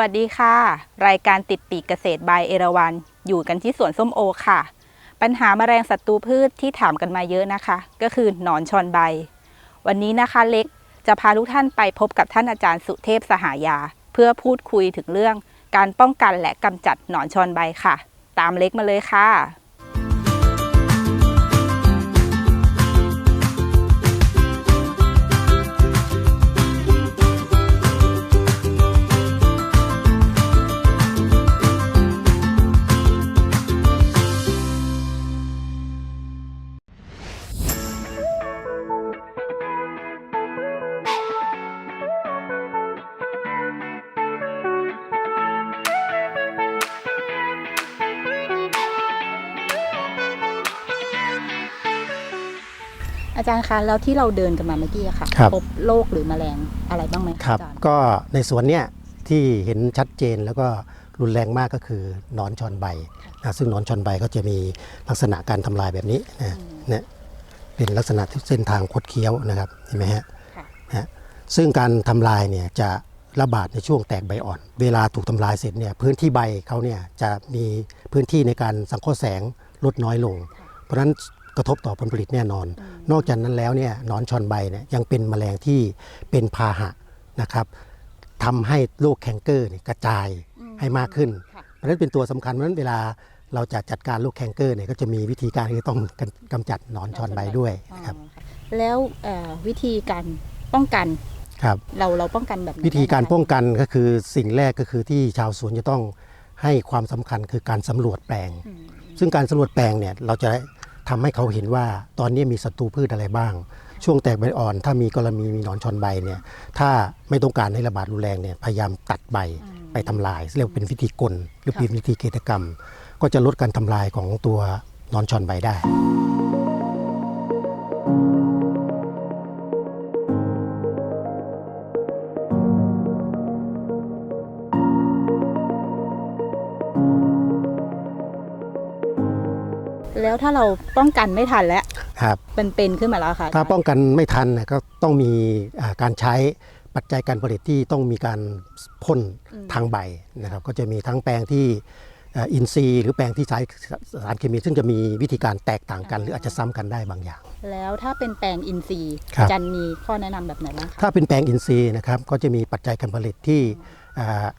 วัสดีค่ะ รายการติดปีกเกษตรบายเอราวันอยู่กันที่สวนส้มโอค่ะ ปัญหาแมลงศัตรูพืชที่ถามกันมาเยอะนะคะ ก็คือหนอนชอนใบ วันนี้นะคะเล็กจะพาทุกท่านไปพบกับท่านอาจารย์สุเทพสหายา เพื่อพูดคุยถึงเรื่องการป้องกันและกำจัดหนอนชอนใบค่ะ ตามเล็กมาเลยค่ะ จารย์คะแล้วที่เราเดินกันมาเมื่อกี้อะค่ะครับ พบโรคหรือแมลงอะไรบ้างไหมะครับ อาจารย์ก็ในสวนเนี้ยที่เห็นชัดเจนแล้วก็รุนแรงมากก็คือหนอนชอนใบนะซึ่งหนอนชอนใบก็จะมีลักษณะการทำลายแบบนี้นะเนี่ยเป็นลักษณะที่เส้นทางคดเคี้ยวนะครับเห็นไหมฮะ ค่ะนะฮะซึ่งการทำลายเนี่ยจะระบาดในช่วงแตกใบอ่อน เวลาถูกทำลายเสร็จเนี่ยพื้นที่ใบเขาเนี่ยจะมีพื้นที่ในการสังเคราะห์แสงลดน้อยลง เพราะฉะนั้น กระทบต่อผลผลิตแน่นอน นอกจากนั้นแล้วเนี่ยหนอนชอนใบเนี่ยยังเป็นแมลงที่เป็นพาหะนะครับทำให้โรคแคนเกอร์เนี่ยกระจายให้มากขึ้นค่ะเพราะฉะนั้นเป็นตัวสำคัญเพราะฉะนั้นเวลาเราจะจัดการโรคแคนเกอร์เนี่ยก็จะมีวิธีการที่ต้องกำจัดหนอนชอนใบด้วยนะครับอ๋อค่ะแล้วเอ่อวิธีการป้องกันครับเราเราป้องกันแบบไหนวิธีการบ้งคะป้องกันก็คือสิ่งแรกก็คือที่ชาวสวนจะต้องให้ความสำคัญคือการสำรวจแปลงอืมซึ่งการสำรวจแปลงเนี่ยเราจะ ทำให้เขาเห็นว่าตอนนี้มีศัตรูพืชอะไรบ้าง ช่วงแตกใบอ่อน ถ้ามีกรณีมีหนอนชอนใบเนี่ยถ้าไม่ต้องการให้ระบาดรุนแรงเนี่ยพยายามตัดใบไปทำลายเรียกว่าเป็นวิธีกลหรือเป็นวิธีเกษตรกรรม ก็จะลดการทำลายของตัวหนอนชอนใบได้ แล้วถ้าเราป้องกันไม่ทันแล้วครับเป็นเป็นขึ้นมาแล้วค่ะ ถ้าป้องกันไม่ทันนะก็ต้องมีอ่าการใช้ปัจจัยการผลิตที่ต้องมีการพ่นทางใบนะครับ ก็จะมีทั้งแปลงที่เอ่ออินทรีย์หรือแปลงที่ใช้สารเคมีซึ่งจะมีวิธีการแตกต่างกัน หรืออาจจะซ้ำกันได้บางอย่าง แล้วถ้าเป็นแปลงอินทรีย์ครับอาจันมีข้อแนะนำแบบไหนบ้างคะถ้าเป็นแปลงอินทรีย์นะครับก็จะมีปัจจัยการผลิตที่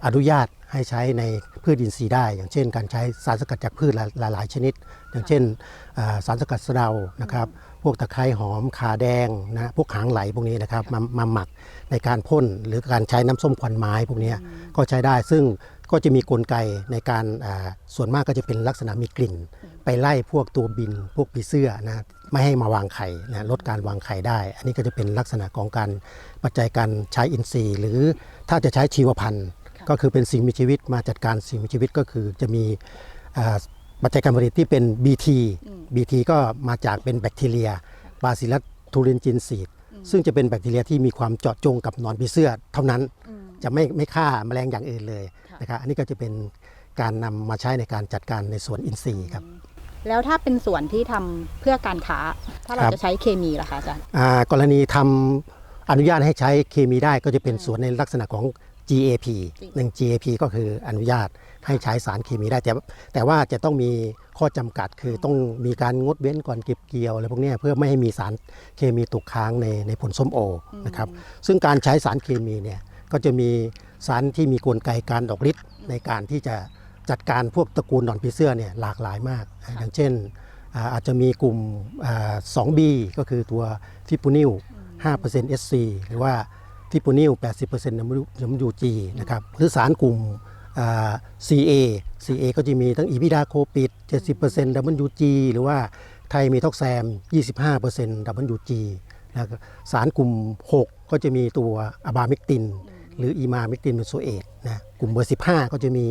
อนุญาตให้ใช้ในพืชอินทรีย์ได้ อย่างเช่น การใช้สารสกัดจากพืชหลาย ๆ ชนิด อย่างเช่นสารสกัดสะเดานะครับพวกตะไคร้หอมขาแดงนะพวกหางไหลพวกนี้นะครับมามาหมักในการพ่นหรือการใช้น้ำส้มควันไม้พวกนี้ก็ใช้ได้ซึ่ง ก็จะมีกลไกในการอ่าส่วนมากก็จะเป็นลักษณะมีกลิ่น ไปไล่พวกตัวบินพวกปีเสื้อนะไม่ให้มาวางไข่นะลดการวางไข่ได้ อันนี้ก็จะเป็นลักษณะของการปัจจัยการใช้อินทรีย์ หรือถ้าจะใช้ชีวพันธุ์ ก็คือเป็นสิ่งมีชีวิตมาจัดการสิ่งมีชีวิตก็คือจะมีอ่าปัจจัยการผลิตที่เป็น BT BT ก็มาจากเป็นแบคทีเรียบาซิลัสทูรินจินซีดซึ่งจะเป็นแบคทีเรียที่มีความเจาะจงกับหนอนผีเสื้อเท่านั้น จะไม่ไม่ฆ่าแมลงอย่างอื่นเลยนะครับอันนี้ก็จะเป็นการนำมาใช้ในการจัดการในสวนอินทรีย์ครับแล้วถ้าเป็นส่วนที่ทำเพื่อการค้า ถ้าเราครับจะใช้เคมีล่ะคะอาจารย์อ่ากรณีทำอนุญาตให้ใช้เคมีได้ก็จะเป็นสวนในลักษณะของ GAP หนึ่ง GAP ก็คืออนุญาตให้ใช้สารเคมีได้แต่แต่ว่าจะต้องมีข้อจำกัดคือต้องมีการงดเว้นก่อนเก็บเกี่ยวอะไรพวกเนี้ยเพื่อไม่ให้มีสารเคมีตกค้างในในผลส้มโอนะครับซึ่งการใช้สารเคมีเนี่ย ก็จะมีสารที่มีกลไกการออกฤทธิ์ในการที่จะจัดการพวกตระกูลหนอนผีเสื้อเนี่ยหลากหลายมาก อย่างเช่นอ่าอาจจะมีกลุ่มอ่า 2B ก็คือตัวฟิปูนิล5% SC หรือว่าฟิปูนิล80% WG นะครับหรือสารกลุ่มอ่า CA CA ก็จะมีทั้งอีพิดาโคปิด 70% WG หรือว่าไทยมีท็อกแซม 25% WG แล้วก็สารกลุ่ม 6 ก็จะมีตัวอะบามิกติน หรืออีมามิกตินเบนโซเอตนะกลุ่มเบอร์ 15 ก็จะมี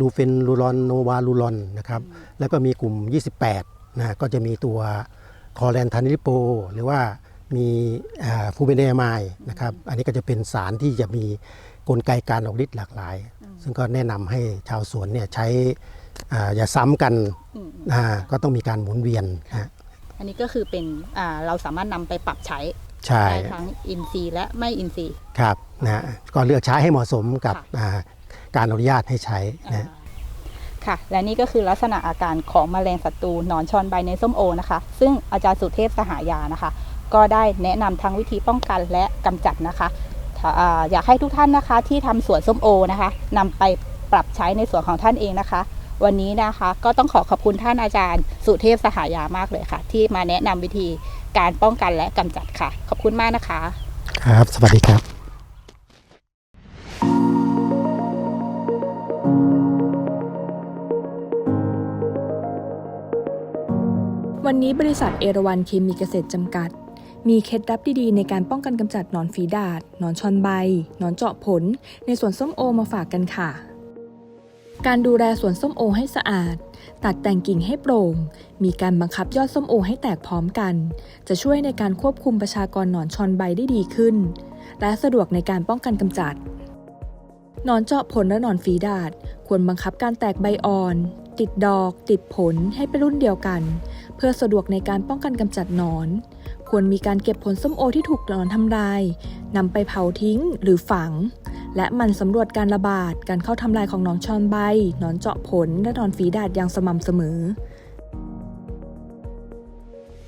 ลูเฟนลูรอนโนวาลูรอนนะครับแล้วก็มีกลุ่ม 28นะก็จะมีตัวคอแลนทานิลิโป หรือว่ามีฟูเบเนมายนะครับอันนี้ก็จะเป็นสารที่จะมีกลไกการออกฤทธิ์หลากหลาย ซึ่งก็แนะนำให้ชาวสวนเนี่ยใช้อ่าอย่าซ้ำกันอ่าก็ต้องมีการหมุนเวียนนะอันนี้ก็คือเป็นอ่าเราสามารถนำไปปรับใช้ ใช่ ได้ทั้งอินทรีย์และไม่อินทรีย์ ครับนะก็เลือกใช้ให้เหมาะสมกับค่ะอ่าการอนุญาตให้ใช้นะ ค่ะ และนี่ก็คือลักษณะอาการของแมลงศัตรูหนอนชอนใบในส้มโอนะคะ ซึ่งอาจารย์สุเทพสหายานะคะ ก็ได้แนะนำทั้งวิธีป้องกันและกำจัดนะคะถ้าอ่าอยากให้ทุกท่านนะคะที่ทำสวนส้มโอนะคะนำไปปรับใช้ในสวนของท่านเองนะคะ วันนี้นะคะ ก็ต้องขอขอบคุณท่านอาจารย์ สุเทพสหายามากเลยค่ะ ที่มาแนะนำวิธีการป้องกันและกำจัดค่ะ ขอบคุณมากนะคะ ครับ สวัสดีครับวันนี้บริษัทเอราวันเคมีเกษตรจำกัด มีเคล็ดลับดีๆในการป้องกันกำจัดหนอนฝีดาดหนอนชอนใบหนอนเจาะผล ในสวนส้มโอมาฝากกันค่ะ การดูแลสวนส้มโอให้สะอาด ตัดแต่งกิ่งให้โปร่ง มีการบังคับยอดส้มโอให้แตกพร้อมกัน จะช่วยในการควบคุมประชากรหนอนชอนใบได้ดีขึ้น และสะดวกในการป้องกันกำจัด หนอนเจาะผลและหนอนฝีดาด ควรบังคับการแตกใบอ่อน ติดดอก ติดผลให้เป็นรุ่นเดียวกัน เพื่อสะดวกในการป้องกันกำจัดหนอน ควรมีการเก็บผลส้มโอที่ถูกหนอนทำลายนำไปเผาทิ้งหรือฝัง และมันสำรวจการระบาด การเข้าทำลายของหนอนชอนใบ หนอนเจาะผล และหนอนฝีดาดอย่างสม่ำเสมอ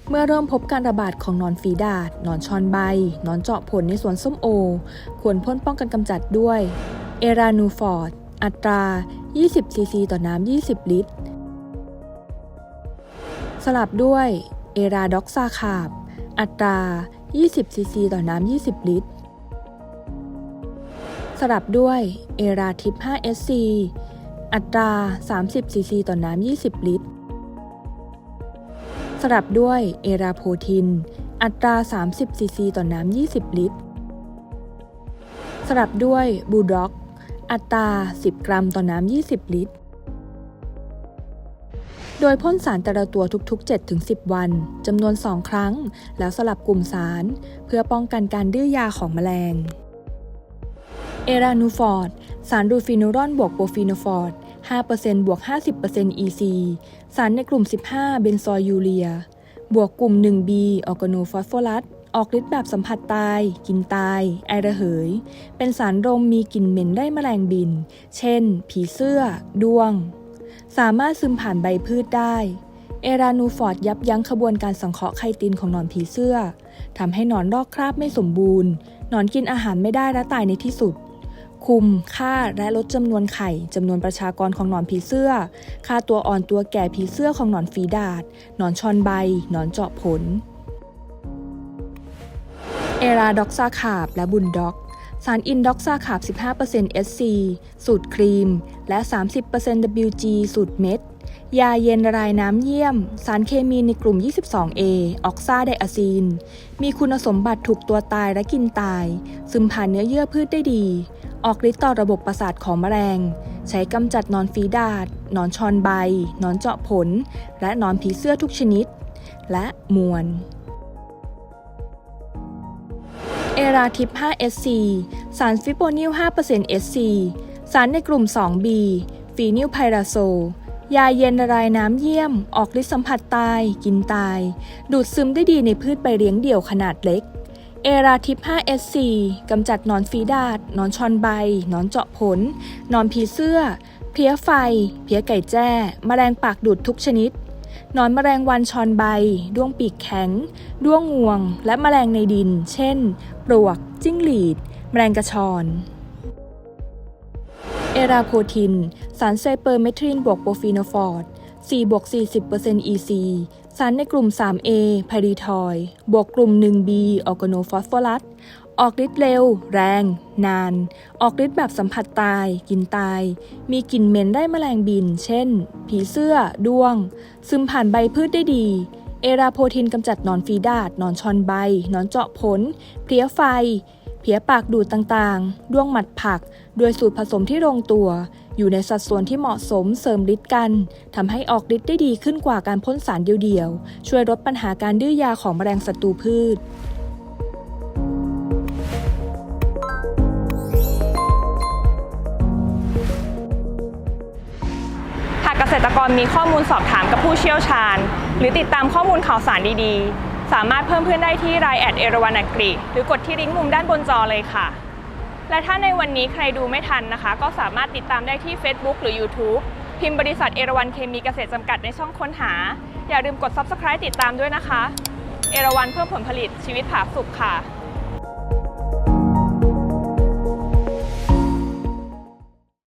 เมื่อเริ่มพบการระบาดของหนอนฝีดาด หนอนชอนใบ หนอนเจาะผลในสวนส้มโอ ควรพ่นป้องกันกำจัดด้วย เอรานูฟอร์ด อัตรา 20 ซีซีต่อน้ำ 20 ลิตร สลับด้วย เอราด็อกซาคาบ อัตรา 20 ซีซีต่อน้ำ 20 ลิตร สลับด้วยเอราทิป 5 SC อัตรา 30 ซีซีต่อน้ำ 20 ลิตร สลับด้วยเอราโพทิน อัตรา 30 ซีซีต่อน้ำ 20 ลิตร สลับด้วยบูด็อก อัตรา 10 กรัมต่อน้ำ 20 ลิตร โดยพ่นสารแต่ละตัวทุกๆ 7-10 วัน จำนวน 2 ครั้ง แล้วสลับกลุ่มสาร เพื่อป้องกันการดื้อยาของแมลง เอรานูฟอร์ด สารดูฟินูรอนบวกโปรฟีโนฟอร์ด 5%บวก 50% EC สารในกลุ่ม 15 เบนซอยยูเรีย บวกกลุ่ม 1B ออร์แกโนฟอสฟอรัส ออกฤทธิ์แบบสัมผัสตาย กินตาย ไอระเหย เป็นสารรมมีกลิ่นเหม็นได้แมลงบิน เช่น ผีเสื้อ ดวง สามารถซึมผ่านใบพืชได้ เอรานูฟอร์ดยับยั้งขบวนการสังเคราะห์ไคตินของหนอนผีเสื้อทำให้หนอนลอกคราบไม่สมบูรณ์ หนอนกินอาหารไม่ได้และตายในที่สุด คุมฆ่าและลดจำนวนไข่จำนวนประชากรของหนอนผีเสื้อฆ่าตัวอ่อนตัวแก่ผีเสื้อของหนอนฝีดาดหนอนชอนใบ หนอนเจาะผล เอราด็อกซาคาบและบุนด็อก สารอินด็อกซาคาบ 15% SC สูตรครีม และ 30% WG สูตรเม็ดยาเย็นละลายน้ำเยี่ยม สารเคมีในกลุ่ม 22A ออกซาไดอะซีน มีคุณสมบัติถูกตัวตายและกินตาย ซึมผ่านเนื้อเยื่อพืชได้ดี ออกฤทธิ์ต่อระบบประสาทของแมลง ใช้กำจัดนอนฝีดาดนอนชอนใบ นอนเจาะผล และนอนผีเสื้อทุกชนิด และมวลเอราทิป 5SC สารฟิโปนิล 5% SC สารในกลุ่ม 2B ฟีนิลไพราโซ ยาเย็นละลายน้ำเยี่ยม ออกฤทธิ์สัมผัสตาย กินตาย ดูดซึมได้ดีในพืชใบเลี้ยงเดี่ยวขนาดเล็ก เอราทิป 5SC กำจัดนอนฟีดาดนอนชอนใบ นอนเจาะผล นอนผีเสื้อ เพลี้ยไฟ เพลี้ยไก่แจ้ แมลงปากดูดทุกชนิด นอนแมลงวันชอนใบ ด้วงปีกแข็ง ด้วงงวง และแมลงในดิน เช่น ปลวก จิ้งหรีด แมลงกระชอนเอราโพทิน สารไซเปอร์เมทรินบวกโปรฟีโนฟอร์ด4บวก40% EC สารในกลุ่ม 3A ไพรีทอย บวกกลุ่ม 1B ออร์แกโนฟอสฟอรัส ออกฤทธิ์เร็ว แรง นาน ออกฤทธิ์แบบสัมผัสตาย กินตาย มีกลิ่นเหม็นได้แมลงบิน เช่น ผีเสื้อ ด้วง ซึมผ่านใบพืชได้ดี เอราโพทินกำจัดนอนฟีดาดนอนชอนใบ นอนเจาะผล เพลี้ยไฟ เพียปากดูดต่างๆ ด้วงหมัดผักด้วยสูตรผสมที่ลงตัว อยู่ในสัดส่วนที่เหมาะสมเสริมฤทธิ์กันทำให้ออกฤทธิ์ได้ดีขึ้นกว่าการพ่นสารเดียวๆ ช่วยลดปัญหาการดื้อยาของแมลงศัตรูพืชหากเกษตรกรมีข้อมูลสอบถามกับผู้เชี่ยวชาญ หรือติดตามข้อมูลข่าวสารดีๆ สามารถเพิ่มเพื่อนได้ที่ Line แอดเอราวันกรีหรือกดที่ลิงก์มุมด้านบนจอเลยค่ะ และถ้าในวันนี้ใครดูไม่ทันนะคะ ก็สามารถติดตามได้ที่ Facebook หรือ YouTube พิมพ์บริษัทเอราวันเคมีเกษตรจำกัดในช่องค้นหา อย่าลืมกด Subscribe ติดตามด้วยนะคะ เอราวันเพื่อผลผลิตชีวิตผาสุขค่ะ